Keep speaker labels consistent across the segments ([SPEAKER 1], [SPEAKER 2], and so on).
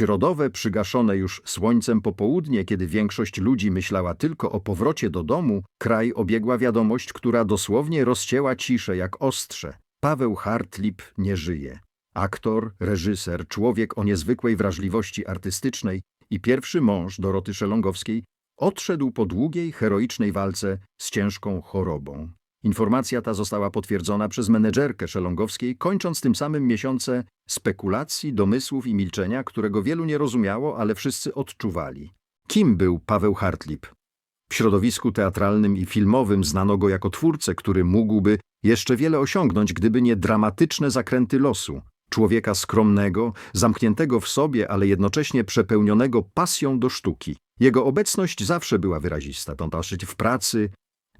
[SPEAKER 1] środowe, przygaszone już słońcem popołudnie, kiedy większość ludzi myślała tylko o powrocie do domu, kraj obiegła wiadomość, która dosłownie rozcięła ciszę jak ostrze. Paweł Hartlib nie żyje. Aktor, reżyser, człowiek o niezwykłej wrażliwości artystycznej i pierwszy mąż Doroty Szelongowskiej odszedł po długiej, heroicznej walce z ciężką chorobą. Informacja ta została potwierdzona przez menedżerkę Szelongowskiej, kończąc tym samym miesiące spekulacji, domysłów i milczenia, którego wielu nie rozumiało, ale wszyscy odczuwali. Kim był Paweł Hartlib? W środowisku teatralnym i filmowym znano go jako twórcę, który mógłby jeszcze wiele osiągnąć, gdyby nie dramatyczne zakręty losu. Człowieka skromnego, zamkniętego w sobie, ale jednocześnie przepełnionego pasją do sztuki. Jego obecność zawsze była wyrazista, to w pracy,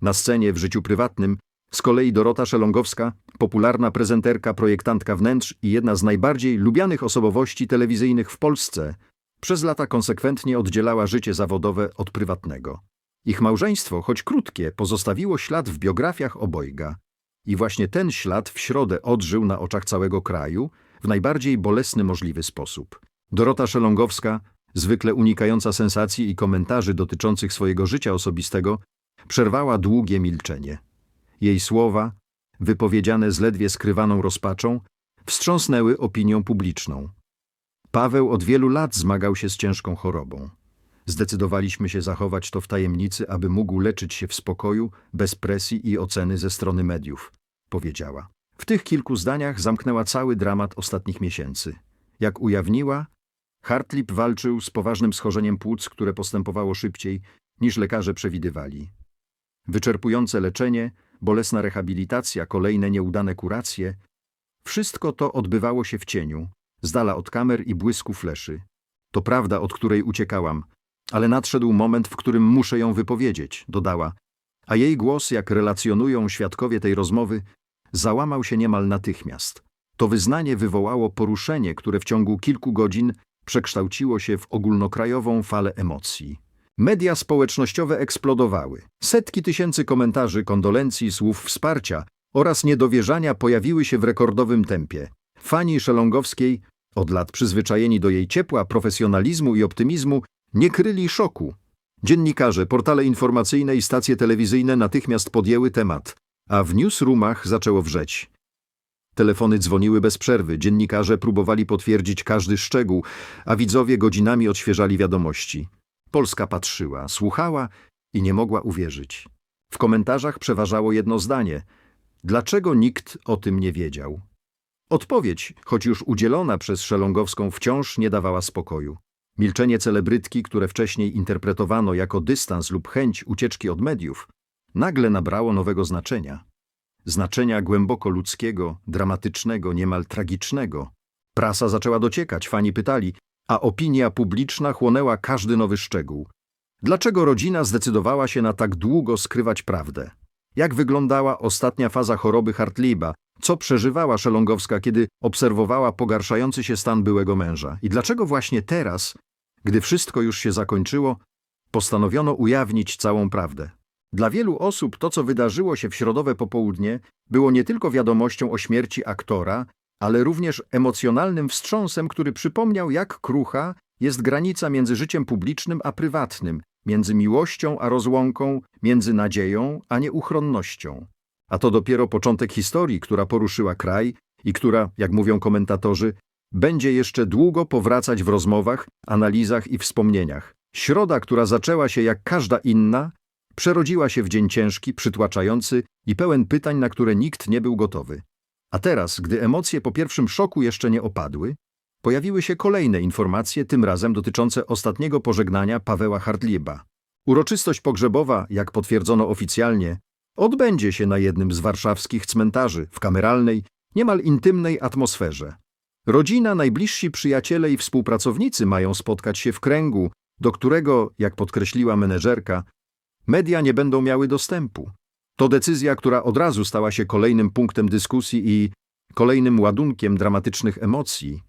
[SPEAKER 1] na scenie, w życiu prywatnym. Z kolei Dorota Szelongowska, popularna prezenterka, projektantka wnętrz i jedna z najbardziej lubianych osobowości telewizyjnych w Polsce, przez lata konsekwentnie oddzielała życie zawodowe od prywatnego. Ich małżeństwo, choć krótkie, pozostawiło ślad w biografiach obojga. I właśnie ten ślad w środę odżył na oczach całego kraju w najbardziej bolesny możliwy sposób. Dorota Szelongowska, zwykle unikająca sensacji i komentarzy dotyczących swojego życia osobistego, przerwała długie milczenie. Jej słowa, wypowiedziane z ledwie skrywaną rozpaczą, wstrząsnęły opinią publiczną. Paweł od wielu lat zmagał się z ciężką chorobą. Zdecydowaliśmy się zachować to w tajemnicy, aby mógł leczyć się w spokoju, bez presji i oceny ze strony mediów, powiedziała. W tych kilku zdaniach zamknęła cały dramat ostatnich miesięcy. Jak ujawniła, Hartlib walczył z poważnym schorzeniem płuc, które postępowało szybciej niż lekarze przewidywali. Wyczerpujące leczenie, bolesna rehabilitacja, kolejne nieudane kuracje wszystko to odbywało się w cieniu, z dala od kamer i błysku fleszy. To prawda, od której uciekałam, ale nadszedł moment, w którym muszę ją wypowiedzieć, dodała, a jej głos, jak relacjonują świadkowie tej rozmowy, załamał się niemal natychmiast. To wyznanie wywołało poruszenie, które w ciągu kilku godzin przekształciło się w ogólnokrajową falę emocji. Media społecznościowe eksplodowały. Setki tysięcy komentarzy, kondolencji, słów wsparcia oraz niedowierzania pojawiły się w rekordowym tempie. Fani Szelongowskiej, od lat przyzwyczajeni do jej ciepła, profesjonalizmu i optymizmu, nie kryli szoku. Dziennikarze, portale informacyjne i stacje telewizyjne natychmiast podjęły temat, a w newsroomach zaczęło wrzeć. Telefony dzwoniły bez przerwy, dziennikarze próbowali potwierdzić każdy szczegół, a widzowie godzinami odświeżali wiadomości. Polska patrzyła, słuchała i nie mogła uwierzyć. W komentarzach przeważało jedno zdanie: dlaczego nikt o tym nie wiedział? Odpowiedź, choć już udzielona przez Szelongowską, wciąż nie dawała spokoju. Milczenie celebrytki, które wcześniej interpretowano jako dystans lub chęć ucieczki od mediów, nagle nabrało nowego znaczenia. Znaczenia głęboko ludzkiego, dramatycznego, niemal tragicznego. Prasa zaczęła dociekać, fani pytali, a opinia publiczna chłonęła każdy nowy szczegół. Dlaczego rodzina zdecydowała się na tak długo skrywać prawdę? Jak wyglądała ostatnia faza choroby Hartliba? Co przeżywała Szelongowska, kiedy obserwowała pogarszający się stan byłego męża? I dlaczego właśnie teraz, gdy wszystko już się zakończyło, postanowiono ujawnić całą prawdę? Dla wielu osób to, co wydarzyło się w środowe popołudnie, było nie tylko wiadomością o śmierci aktora, ale również emocjonalnym wstrząsem, który przypomniał, jak krucha jest granica między życiem publicznym a prywatnym, między miłością a rozłąką, między nadzieją a nieuchronnością. A to dopiero początek historii, która poruszyła kraj i która, jak mówią komentatorzy, będzie jeszcze długo powracać w rozmowach, analizach i wspomnieniach. Środa, która zaczęła się jak każda inna, przerodziła się w dzień ciężki, przytłaczający i pełen pytań, na które nikt nie był gotowy. A teraz, gdy emocje po pierwszym szoku jeszcze nie opadły, pojawiły się kolejne informacje, tym razem dotyczące ostatniego pożegnania Paweła Hartlieba. Uroczystość pogrzebowa, jak potwierdzono oficjalnie, odbędzie się na jednym z warszawskich cmentarzy w kameralnej, niemal intymnej atmosferze. Rodzina, najbliżsi przyjaciele i współpracownicy mają spotkać się w kręgu, do którego, jak podkreśliła menedżerka, media nie będą miały dostępu. To decyzja, która od razu stała się kolejnym punktem dyskusji i kolejnym ładunkiem dramatycznych emocji.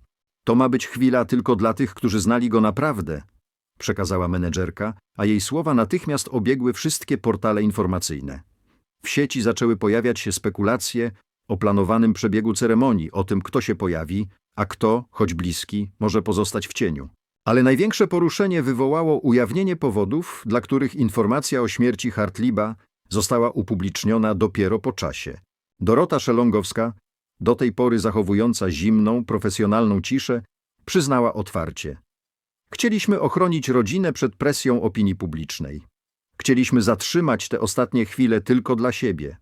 [SPEAKER 1] To ma być chwila tylko dla tych, którzy znali go naprawdę, przekazała menedżerka, a jej słowa natychmiast obiegły wszystkie portale informacyjne. W sieci zaczęły pojawiać się spekulacje o planowanym przebiegu ceremonii, o tym, kto się pojawi, a kto, choć bliski, może pozostać w cieniu. Ale największe poruszenie wywołało ujawnienie powodów, dla których informacja o śmierci Hartliba została upubliczniona dopiero po czasie. Dorota Szelongowska, do tej pory zachowująca zimną, profesjonalną ciszę, przyznała otwarcie. Chcieliśmy ochronić rodzinę przed presją opinii publicznej. Chcieliśmy zatrzymać te ostatnie chwile tylko dla siebie.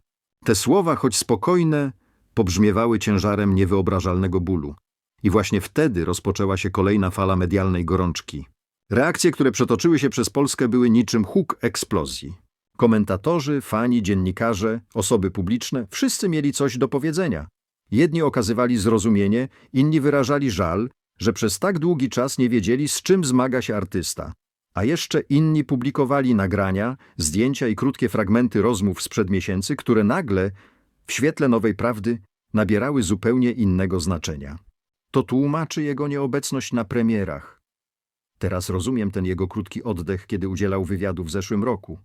[SPEAKER 1] Te słowa, choć spokojne, pobrzmiewały ciężarem niewyobrażalnego bólu. I właśnie wtedy rozpoczęła się kolejna fala medialnej gorączki. Reakcje, które przetoczyły się przez Polskę, były niczym huk eksplozji. Komentatorzy, fani, dziennikarze, osoby publiczne wszyscy mieli coś do powiedzenia. Jedni okazywali zrozumienie, inni wyrażali żal, że przez tak długi czas nie wiedzieli, z czym zmaga się artysta. A jeszcze inni publikowali nagrania, zdjęcia i krótkie fragmenty rozmów sprzed miesięcy, które nagle, w świetle nowej prawdy, nabierały zupełnie innego znaczenia. To tłumaczy jego nieobecność na premierach. Teraz rozumiem ten jego krótki oddech, kiedy udzielał wywiadu w zeszłym roku.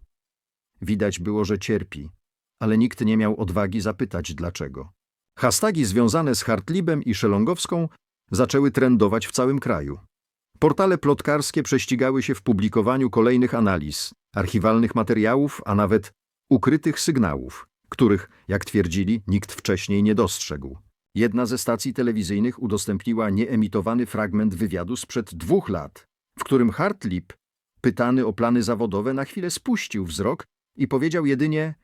[SPEAKER 1] Widać było, że cierpi, ale nikt nie miał odwagi zapytać dlaczego. Hastagi związane z Hartlibem i Szelongowską zaczęły trendować w całym kraju. Portale plotkarskie prześcigały się w publikowaniu kolejnych analiz, archiwalnych materiałów, a nawet ukrytych sygnałów, których, jak twierdzili, nikt wcześniej nie dostrzegł. Jedna ze stacji telewizyjnych udostępniła nieemitowany fragment wywiadu sprzed dwóch lat, w którym Hartlib, pytany o plany zawodowe, na chwilę spuścił wzrok i powiedział jedynie: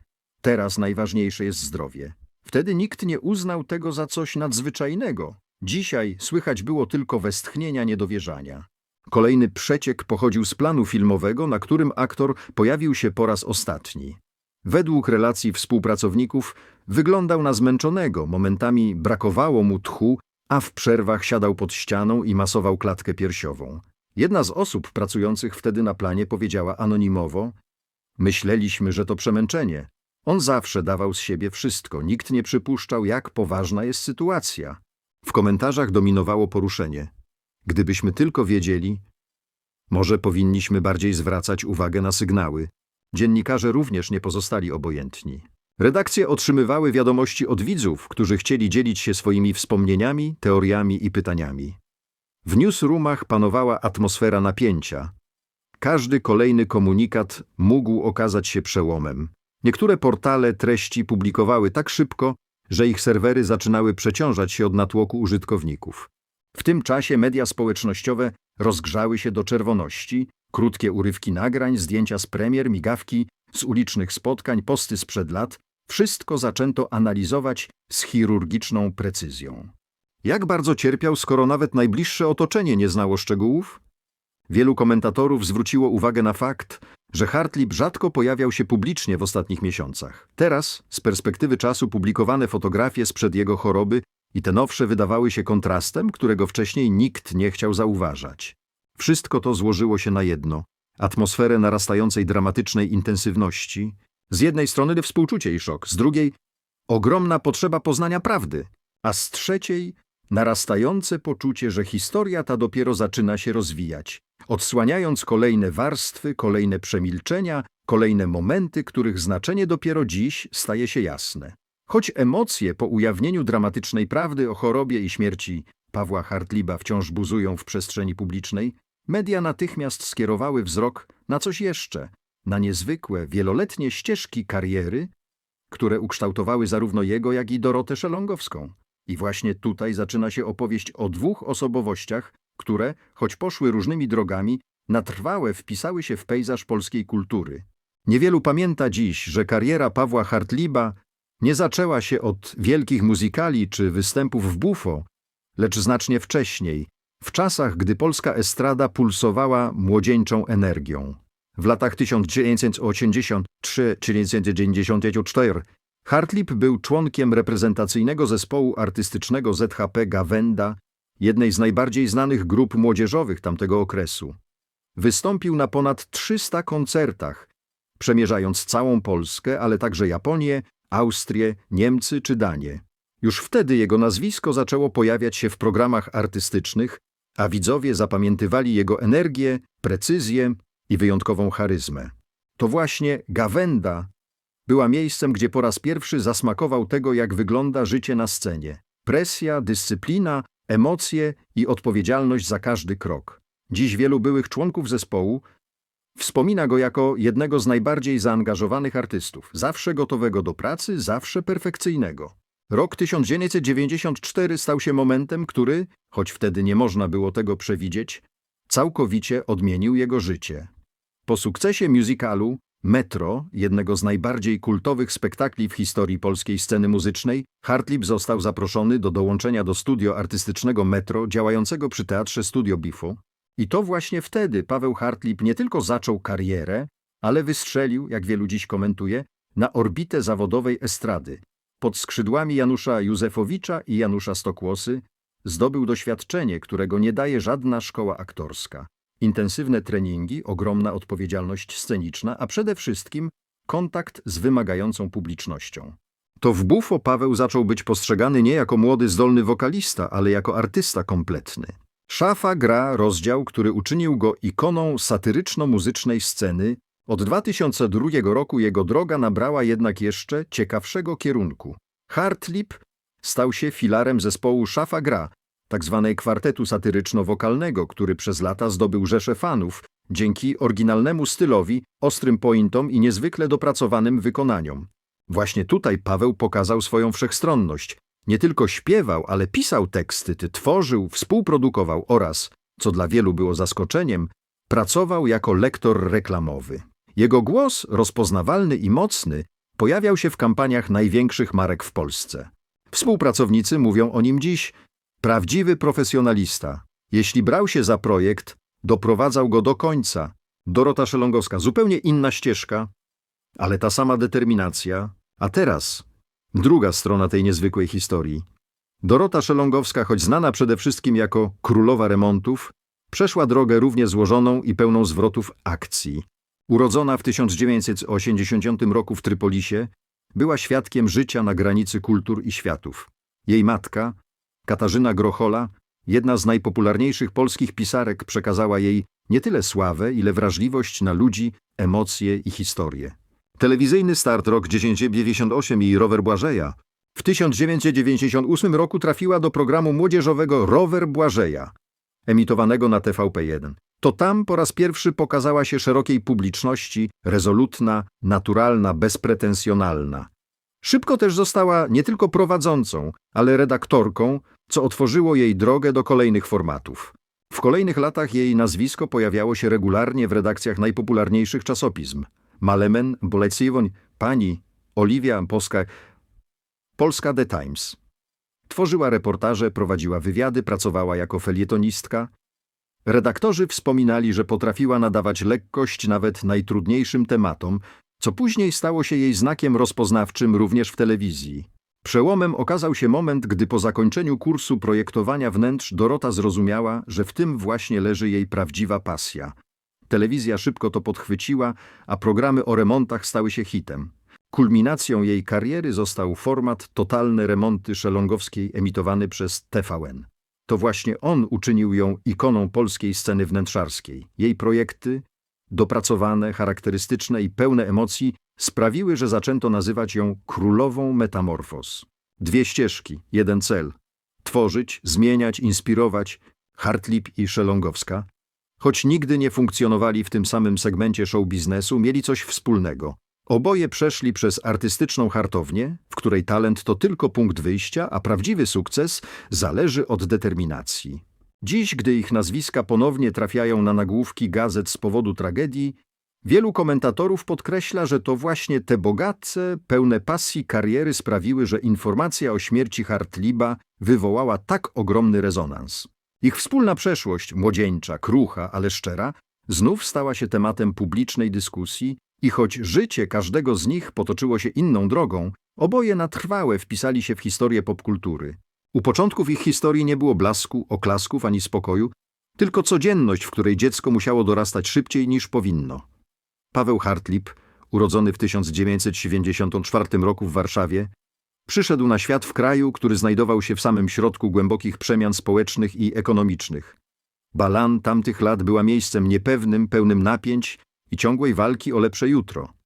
[SPEAKER 1] Teraz najważniejsze jest zdrowie. Wtedy nikt nie uznał tego za coś nadzwyczajnego. Dzisiaj słychać było tylko westchnienia niedowierzania. Kolejny przeciek pochodził z planu filmowego, na którym aktor pojawił się po raz ostatni. Według relacji współpracowników wyglądał na zmęczonego, momentami brakowało mu tchu, a w przerwach siadał pod ścianą i masował klatkę piersiową. Jedna z osób pracujących wtedy na planie powiedziała anonimowo: Myśleliśmy, że to przemęczenie. On zawsze dawał z siebie wszystko, nikt nie przypuszczał, jak poważna jest sytuacja. W komentarzach dominowało poruszenie. Gdybyśmy tylko wiedzieli, może powinniśmy bardziej zwracać uwagę na sygnały. Dziennikarze również nie pozostali obojętni. Redakcje otrzymywały wiadomości od widzów, którzy chcieli dzielić się swoimi wspomnieniami, teoriami i pytaniami. W newsroomach panowała atmosfera napięcia. Każdy kolejny komunikat mógł okazać się przełomem. Niektóre portale treści publikowały tak szybko, że ich serwery zaczynały przeciążać się od natłoku użytkowników. W tym czasie media społecznościowe rozgrzały się do czerwoności, krótkie urywki nagrań, zdjęcia z premier, migawki, z ulicznych spotkań, posty sprzed lat, wszystko zaczęto analizować z chirurgiczną precyzją. Jak bardzo cierpiał, skoro nawet najbliższe otoczenie nie znało szczegółów? Wielu komentatorów zwróciło uwagę na fakt, że Hartlib rzadko pojawiał się publicznie w ostatnich miesiącach. Teraz, z perspektywy czasu, publikowane fotografie sprzed jego choroby i te nowsze wydawały się kontrastem, którego wcześniej nikt nie chciał zauważać. Wszystko to złożyło się na jedno atmosferę narastającej dramatycznej intensywności. Z jednej strony współczucie i szok, z drugiej ogromna potrzeba poznania prawdy, a z trzeciej narastające poczucie, że historia ta dopiero zaczyna się rozwijać, odsłaniając kolejne warstwy, kolejne przemilczenia, kolejne momenty, których znaczenie dopiero dziś staje się jasne. Choć emocje po ujawnieniu dramatycznej prawdy o chorobie i śmierci Pawła Hartliba wciąż buzują w przestrzeni publicznej, media natychmiast skierowały wzrok na coś jeszcze, na niezwykłe, wieloletnie ścieżki kariery, które ukształtowały zarówno jego, jak i Dorotę Szelongowską. I właśnie tutaj zaczyna się opowieść o dwóch osobowościach, które, choć poszły różnymi drogami, na trwałe wpisały się w pejzaż polskiej kultury. Niewielu pamięta dziś, że kariera Pawła Hartliba nie zaczęła się od wielkich muzykali czy występów w bufo, lecz znacznie wcześniej, w czasach, gdy polska estrada pulsowała młodzieńczą energią. W latach 1983-1994 Hartlib był członkiem reprezentacyjnego zespołu artystycznego ZHP Gawenda, jednej z najbardziej znanych grup młodzieżowych tamtego okresu. Wystąpił na ponad 300 koncertach, przemierzając całą Polskę, ale także Japonię, Austrię, Niemcy czy Danię. Już wtedy jego nazwisko zaczęło pojawiać się w programach artystycznych, a widzowie zapamiętywali jego energię, precyzję i wyjątkową charyzmę. To właśnie Gawenda była miejscem, gdzie po raz pierwszy zasmakował tego, jak wygląda życie na scenie. Presja, dyscyplina, emocje i odpowiedzialność za każdy krok. Dziś wielu byłych członków zespołu wspomina go jako jednego z najbardziej zaangażowanych artystów, zawsze gotowego do pracy, zawsze perfekcyjnego. Rok 1994 stał się momentem, który, choć wtedy nie można było tego przewidzieć, całkowicie odmienił jego życie. Po sukcesie musicalu Metro, jednego z najbardziej kultowych spektakli w historii polskiej sceny muzycznej, Hartlib został zaproszony do dołączenia do studio artystycznego Metro działającego przy Teatrze Studio Bifu. I to właśnie wtedy Paweł Hartlib nie tylko zaczął karierę, ale wystrzelił, jak wielu dziś komentuje, na orbitę zawodowej estrady. Pod skrzydłami Janusza Józefowicza i Janusza Stokłosy zdobył doświadczenie, którego nie daje żadna szkoła aktorska. Intensywne treningi, ogromna odpowiedzialność sceniczna, a przede wszystkim kontakt z wymagającą publicznością. To w Bufo Paweł zaczął być postrzegany nie jako młody, zdolny wokalista, ale jako artysta kompletny. Szafa gra rozdział, który uczynił go ikoną satyryczno-muzycznej sceny. Od 2002 roku jego droga nabrała jednak jeszcze ciekawszego kierunku. Hartlip stał się filarem zespołu Szafa gra, tak zwanej kwartetu satyryczno-wokalnego, który przez lata zdobył rzesze fanów dzięki oryginalnemu stylowi, ostrym pointom i niezwykle dopracowanym wykonaniom. Właśnie tutaj Paweł pokazał swoją wszechstronność. Nie tylko śpiewał, ale pisał teksty, ty tworzył, współprodukował oraz, co dla wielu było zaskoczeniem, pracował jako lektor reklamowy. Jego głos, rozpoznawalny i mocny, pojawiał się w kampaniach największych marek w Polsce. Współpracownicy mówią o nim dziś Prawdziwy profesjonalista. Jeśli brał się za projekt, doprowadzał go do końca. Dorota Szelongowska, zupełnie inna ścieżka, ale ta sama determinacja. A teraz druga strona tej niezwykłej historii. Dorota Szelongowska, choć znana przede wszystkim jako królowa remontów, przeszła drogę równie złożoną i pełną zwrotów akcji. Urodzona w 1980 roku w Trypolisie, była świadkiem życia na granicy kultur i światów. Jej matka, Katarzyna Grochola, jedna z najpopularniejszych polskich pisarek, przekazała jej nie tyle sławę, ile wrażliwość na ludzi, emocje i historię. Telewizyjny start rok 1998 i Rower Błażeja w 1998 roku trafiła do programu młodzieżowego Rower Błażeja, emitowanego na TVP1. To tam po raz pierwszy pokazała się szerokiej publiczności, rezolutna, naturalna, bezpretensjonalna. Szybko też została nie tylko prowadzącą, ale redaktorką, co otworzyło jej drogę do kolejnych formatów. W kolejnych latach jej nazwisko pojawiało się regularnie w redakcjach najpopularniejszych czasopism. Malemen, Boleciwoń, Pani, Oliwia Polska, Polska The Times. Tworzyła reportaże, prowadziła wywiady, pracowała jako felietonistka. Redaktorzy wspominali, że potrafiła nadawać lekkość nawet najtrudniejszym tematom, co później stało się jej znakiem rozpoznawczym również w telewizji. Przełomem okazał się moment, gdy po zakończeniu kursu projektowania wnętrz Dorota zrozumiała, że w tym właśnie leży jej prawdziwa pasja. Telewizja szybko to podchwyciła, a programy o remontach stały się hitem. Kulminacją jej kariery został format Totalne Remonty Szelongowskiej emitowany przez TVN. To właśnie on uczynił ją ikoną polskiej sceny wnętrzarskiej. Jej projekty, dopracowane, charakterystyczne i pełne emocji, sprawiły, że zaczęto nazywać ją królową metamorfoz. Dwie ścieżki, jeden cel tworzyć, zmieniać, inspirować Hartlip i Szelongowska. Choć nigdy nie funkcjonowali w tym samym segmencie show biznesu, mieli coś wspólnego. Oboje przeszli przez artystyczną hartownię, w której talent to tylko punkt wyjścia, a prawdziwy sukces zależy od determinacji. Dziś, gdy ich nazwiska ponownie trafiają na nagłówki gazet z powodu tragedii, wielu komentatorów podkreśla, że to właśnie te bogate, pełne pasji kariery sprawiły, że informacja o śmierci Hartliba wywołała tak ogromny rezonans. Ich wspólna przeszłość, młodzieńcza, krucha, ale szczera, znów stała się tematem publicznej dyskusji i choć życie każdego z nich potoczyło się inną drogą, oboje na trwałe wpisali się w historię popkultury. U początków ich historii nie było blasku, oklasków ani spokoju, tylko codzienność, w której dziecko musiało dorastać szybciej niż powinno. Paweł Hartlib, urodzony w 1974 roku w Warszawie, przyszedł na świat w kraju, który znajdował się w samym środku głębokich przemian społecznych i ekonomicznych. Balan tamtych lat była miejscem niepewnym, pełnym napięć i ciągłej walki o lepsze jutro.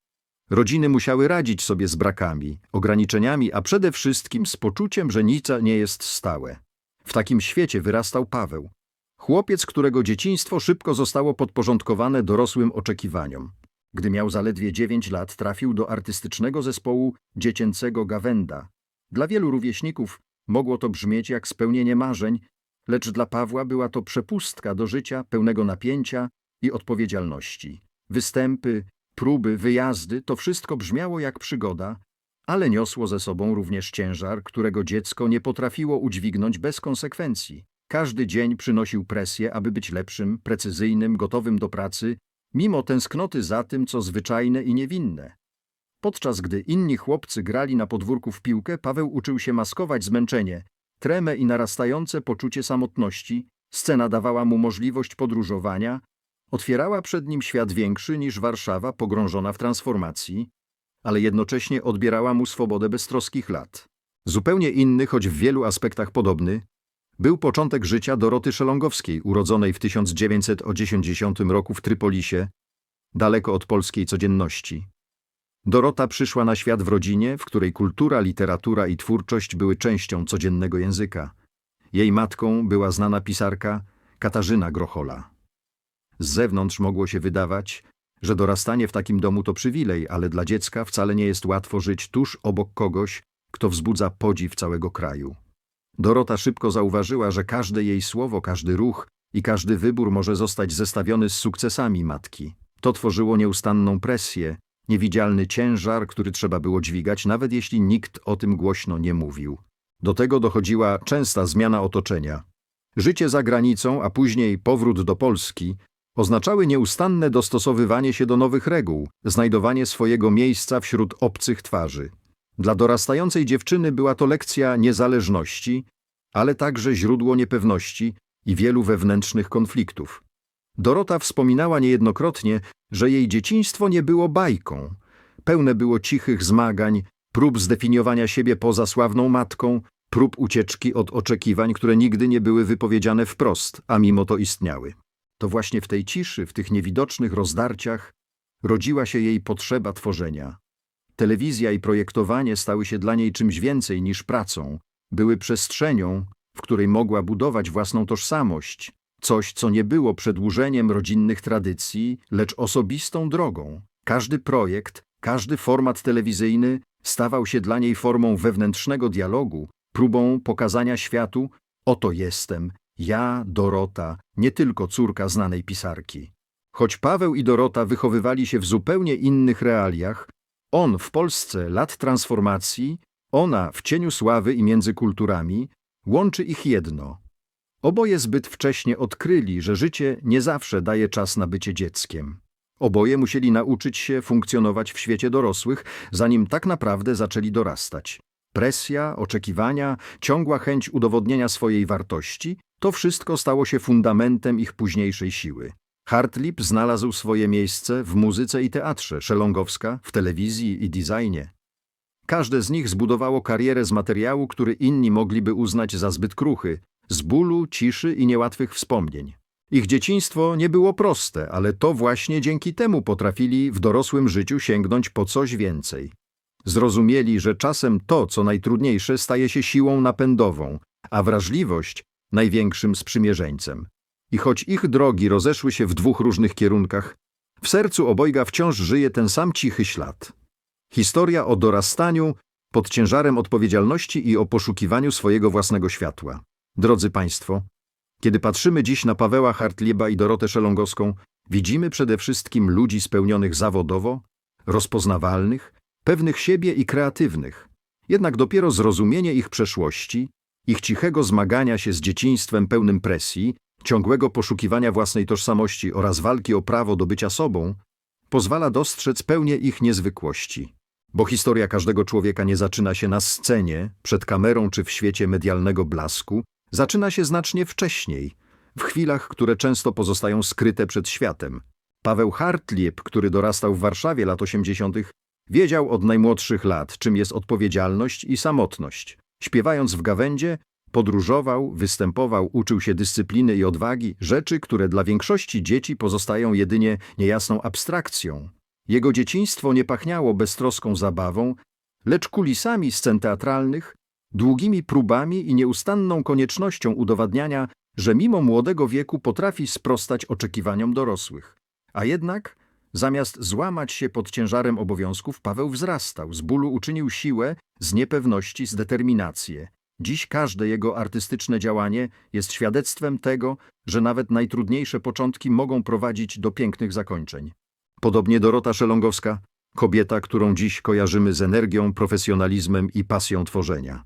[SPEAKER 1] Rodziny musiały radzić sobie z brakami, ograniczeniami, a przede wszystkim z poczuciem, że nic nie jest stałe. W takim świecie wyrastał Paweł. Chłopiec, którego dzieciństwo szybko zostało podporządkowane dorosłym oczekiwaniom. Gdy miał zaledwie 9 lat, trafił do artystycznego zespołu dziecięcego Gawenda. Dla wielu rówieśników mogło to brzmieć jak spełnienie marzeń, lecz dla Pawła była to przepustka do życia pełnego napięcia i odpowiedzialności. Występy, próby, wyjazdy to wszystko brzmiało jak przygoda, ale niosło ze sobą również ciężar, którego dziecko nie potrafiło udźwignąć bez konsekwencji. Każdy dzień przynosił presję, aby być lepszym, precyzyjnym, gotowym do pracy, mimo tęsknoty za tym, co zwyczajne i niewinne. Podczas gdy inni chłopcy grali na podwórku w piłkę, Paweł uczył się maskować zmęczenie, tremę i narastające poczucie samotności. Scena dawała mu możliwość podróżowania, otwierała przed nim świat większy niż Warszawa pogrążona w transformacji, ale jednocześnie odbierała mu swobodę beztroskich lat. Zupełnie inny, choć w wielu aspektach podobny, był początek życia Doroty Szelongowskiej, urodzonej w 1980 roku w Trypolisie, daleko od polskiej codzienności. Dorota przyszła na świat w rodzinie, w której kultura, literatura i twórczość były częścią codziennego języka. Jej matką była znana pisarka Katarzyna Grochola. Z zewnątrz mogło się wydawać, że dorastanie w takim domu to przywilej, ale dla dziecka wcale nie jest łatwo żyć tuż obok kogoś, kto wzbudza podziw całego kraju. Dorota szybko zauważyła, że każde jej słowo, każdy ruch i każdy wybór może zostać zestawiony z sukcesami matki. To tworzyło nieustanną presję, niewidzialny ciężar, który trzeba było dźwigać, nawet jeśli nikt o tym głośno nie mówił. Do tego dochodziła częsta zmiana otoczenia. Życie za granicą, a później powrót do Polski oznaczały nieustanne dostosowywanie się do nowych reguł, znajdowanie swojego miejsca wśród obcych twarzy. Dla dorastającej dziewczyny była to lekcja niezależności, ale także źródło niepewności i wielu wewnętrznych konfliktów. Dorota wspominała niejednokrotnie, że jej dzieciństwo nie było bajką. Pełne było cichych zmagań, prób zdefiniowania siebie poza sławną matką, prób ucieczki od oczekiwań, które nigdy nie były wypowiedziane wprost, a mimo to istniały. To właśnie w tej ciszy, w tych niewidocznych rozdarciach, rodziła się jej potrzeba tworzenia. Telewizja i projektowanie stały się dla niej czymś więcej niż pracą, były przestrzenią, w której mogła budować własną tożsamość, coś, co nie było przedłużeniem rodzinnych tradycji, lecz osobistą drogą. Każdy projekt, każdy format telewizyjny stawał się dla niej formą wewnętrznego dialogu, próbą pokazania światu: oto jestem, ja, Dorota, nie tylko córka znanej pisarki. Choć Paweł i Dorota wychowywali się w zupełnie innych realiach, on w Polsce lat transformacji, ona w cieniu sławy i między kulturami, łączy ich jedno. Oboje zbyt wcześnie odkryli, że życie nie zawsze daje czas na bycie dzieckiem. Oboje musieli nauczyć się funkcjonować w świecie dorosłych, zanim tak naprawdę zaczęli dorastać. Presja, oczekiwania, ciągła chęć udowodnienia swojej wartości to wszystko stało się fundamentem ich późniejszej siły. Hartlip znalazł swoje miejsce w muzyce i teatrze, Szelongowska w telewizji i designie. Każde z nich zbudowało karierę z materiału, który inni mogliby uznać za zbyt kruchy, z bólu, ciszy i niełatwych wspomnień. Ich dzieciństwo nie było proste, ale to właśnie dzięki temu potrafili w dorosłym życiu sięgnąć po coś więcej. Zrozumieli, że czasem to, co najtrudniejsze, staje się siłą napędową, a wrażliwość największym sprzymierzeńcem. I choć ich drogi rozeszły się w dwóch różnych kierunkach, w sercu obojga wciąż żyje ten sam cichy ślad. Historia o dorastaniu pod ciężarem odpowiedzialności i o poszukiwaniu swojego własnego światła. Drodzy Państwo, kiedy patrzymy dziś na Paweła Hartlieba i Dorotę Szelongowską, widzimy przede wszystkim ludzi spełnionych zawodowo, rozpoznawalnych, pewnych siebie i kreatywnych. Jednak dopiero zrozumienie ich przeszłości, ich cichego zmagania się z dzieciństwem pełnym presji, ciągłego poszukiwania własnej tożsamości oraz walki o prawo do bycia sobą, pozwala dostrzec pełnię ich niezwykłości. Bo historia każdego człowieka nie zaczyna się na scenie, przed kamerą czy w świecie medialnego blasku, zaczyna się znacznie wcześniej, w chwilach, które często pozostają skryte przed światem. Paweł Hartlieb, który dorastał w Warszawie lat 80., wiedział od najmłodszych lat, czym jest odpowiedzialność i samotność. Śpiewając w gawędzie, podróżował, występował, uczył się dyscypliny i odwagi, rzeczy, które dla większości dzieci pozostają jedynie niejasną abstrakcją. Jego dzieciństwo nie pachniało beztroską zabawą, lecz kulisami scen teatralnych, długimi próbami i nieustanną koniecznością udowadniania, że mimo młodego wieku potrafi sprostać oczekiwaniom dorosłych. A jednak, zamiast złamać się pod ciężarem obowiązków, Paweł wzrastał, z bólu uczynił siłę, z niepewności z determinację. Dziś każde jego artystyczne działanie jest świadectwem tego, że nawet najtrudniejsze początki mogą prowadzić do pięknych zakończeń. Podobnie Dorota Szelongowska, kobieta, którą dziś kojarzymy z energią, profesjonalizmem i pasją tworzenia.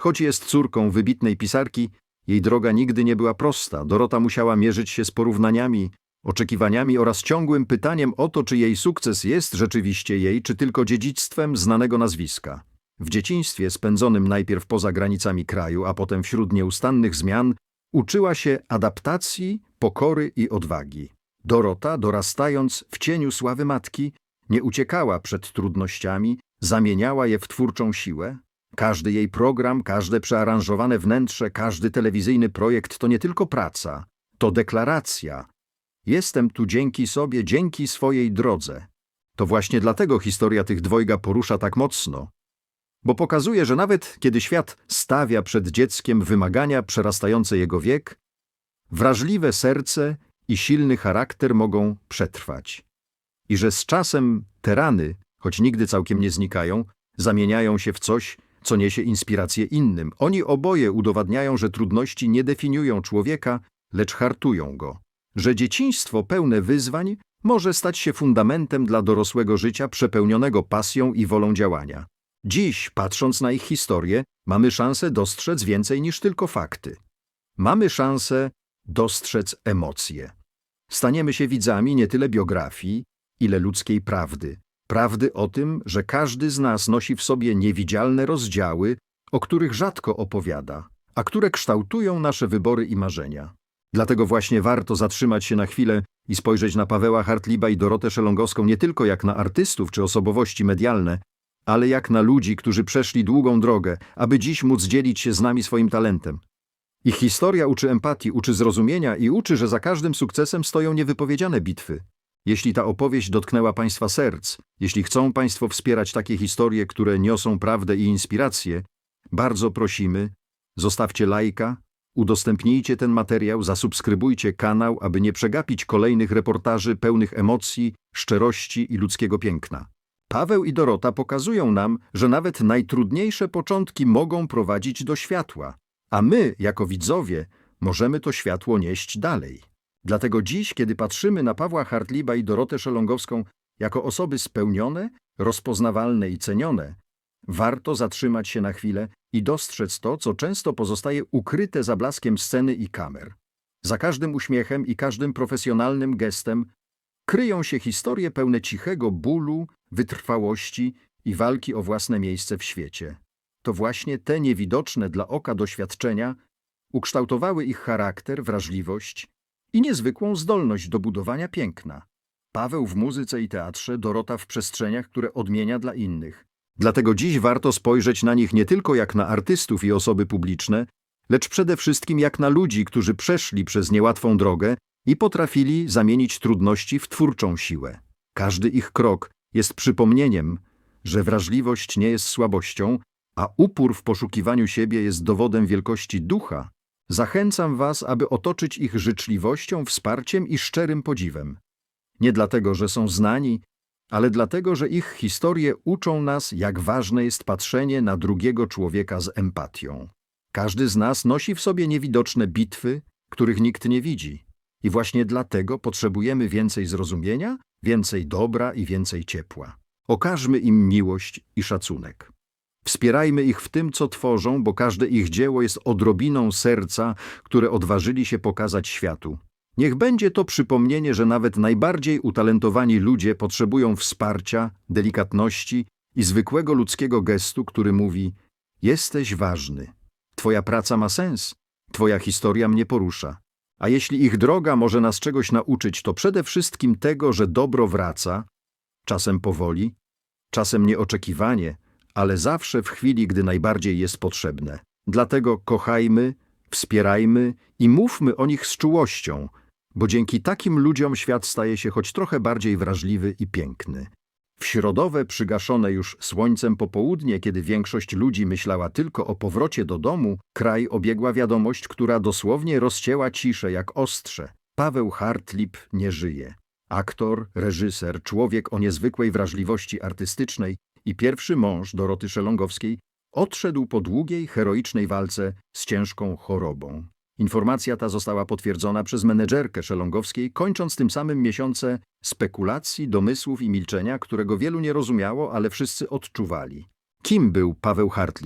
[SPEAKER 1] Choć jest córką wybitnej pisarki, jej droga nigdy nie była prosta. Dorota musiała mierzyć się z porównaniami, oczekiwaniami oraz ciągłym pytaniem o to, czy jej sukces jest rzeczywiście jej, czy tylko dziedzictwem znanego nazwiska. W dzieciństwie spędzonym najpierw poza granicami kraju, a potem wśród nieustannych zmian, uczyła się adaptacji, pokory i odwagi. Dorota, dorastając w cieniu sławy matki, nie uciekała przed trudnościami, zamieniała je w twórczą siłę. Każdy jej program, każde przearanżowane wnętrze, każdy telewizyjny projekt to nie tylko praca, to deklaracja. Jestem tu dzięki sobie, dzięki swojej drodze. To właśnie dlatego historia tych dwojga porusza tak mocno. Bo pokazuje, że nawet kiedy świat stawia przed dzieckiem wymagania przerastające jego wiek, wrażliwe serce i silny charakter mogą przetrwać. I że z czasem te rany, choć nigdy całkiem nie znikają, zamieniają się w coś, co niesie inspirację innym. Oni oboje udowadniają, że trudności nie definiują człowieka, lecz hartują go. Że dzieciństwo pełne wyzwań może stać się fundamentem dla dorosłego życia przepełnionego pasją i wolą działania. Dziś, patrząc na ich historię, mamy szansę dostrzec więcej niż tylko fakty. Mamy szansę dostrzec emocje. Staniemy się widzami nie tyle biografii, ile ludzkiej prawdy. Prawdy o tym, że każdy z nas nosi w sobie niewidzialne rozdziały, o których rzadko opowiada, a które kształtują nasze wybory i marzenia. Dlatego właśnie warto zatrzymać się na chwilę i spojrzeć na Paweła Hartliba i Dorotę Szelongowską nie tylko jak na artystów czy osobowości medialne, ale jak na ludzi, którzy przeszli długą drogę, aby dziś móc dzielić się z nami swoim talentem. Ich historia uczy empatii, uczy zrozumienia i uczy, że za każdym sukcesem stoją niewypowiedziane bitwy. Jeśli ta opowieść dotknęła Państwa serc, jeśli chcą Państwo wspierać takie historie, które niosą prawdę i inspirację, bardzo prosimy, zostawcie lajka, udostępnijcie ten materiał, zasubskrybujcie kanał, aby nie przegapić kolejnych reportaży pełnych emocji, szczerości i ludzkiego piękna. Paweł i Dorota pokazują nam, że nawet najtrudniejsze początki mogą prowadzić do światła, a my, jako widzowie, możemy to światło nieść dalej. Dlatego dziś, kiedy patrzymy na Pawła Hartliba i Dorotę Szelongowską jako osoby spełnione, rozpoznawalne i cenione, warto zatrzymać się na chwilę i dostrzec to, co często pozostaje ukryte za blaskiem sceny i kamer. Za każdym uśmiechem i każdym profesjonalnym gestem kryją się historie pełne cichego bólu, wytrwałości i walki o własne miejsce w świecie. To właśnie te niewidoczne dla oka doświadczenia ukształtowały ich charakter, wrażliwość i niezwykłą zdolność do budowania piękna. Paweł w muzyce i teatrze, Dorota w przestrzeniach, które odmienia dla innych. Dlatego dziś warto spojrzeć na nich nie tylko jak na artystów i osoby publiczne, lecz przede wszystkim jak na ludzi, którzy przeszli przez niełatwą drogę i potrafili zamienić trudności w twórczą siłę. Każdy ich krok jest przypomnieniem, że wrażliwość nie jest słabością, a upór w poszukiwaniu siebie jest dowodem wielkości ducha. Zachęcam Was, aby otoczyć ich życzliwością, wsparciem i szczerym podziwem. Nie dlatego, że są znani, ale dlatego, że ich historie uczą nas, jak ważne jest patrzenie na drugiego człowieka z empatią. Każdy z nas nosi w sobie niewidoczne bitwy, których nikt nie widzi. I właśnie dlatego potrzebujemy więcej zrozumienia, więcej dobra i więcej ciepła. Okażmy im miłość i szacunek. Wspierajmy ich w tym, co tworzą, bo każde ich dzieło jest odrobiną serca, które odważyli się pokazać światu. Niech będzie to przypomnienie, że nawet najbardziej utalentowani ludzie potrzebują wsparcia, delikatności i zwykłego ludzkiego gestu, który mówi: Jesteś ważny. Twoja praca ma sens, Twoja historia mnie porusza. A jeśli ich droga może nas czegoś nauczyć, to przede wszystkim tego, że dobro wraca, czasem powoli, czasem nieoczekiwanie, ale zawsze w chwili, gdy najbardziej jest potrzebne. Dlatego kochajmy, wspierajmy i mówmy o nich z czułością, bo dzięki takim ludziom świat staje się choć trochę bardziej wrażliwy i piękny. W środowe, przygaszone już słońcem popołudnie, kiedy większość ludzi myślała tylko o powrocie do domu, kraj obiegła wiadomość, która dosłownie rozcięła ciszę jak ostrze. Paweł Hartlib nie żyje. Aktor, reżyser, człowiek o niezwykłej wrażliwości artystycznej i pierwszy mąż Doroty Szelongowskiej odszedł po długiej, heroicznej walce z ciężką chorobą. Informacja ta została potwierdzona przez menedżerkę Szelongowskiej, kończąc tym samym miesiące spekulacji, domysłów i milczenia, którego wielu nie rozumiało, ale wszyscy odczuwali. Kim był Paweł Hartlib?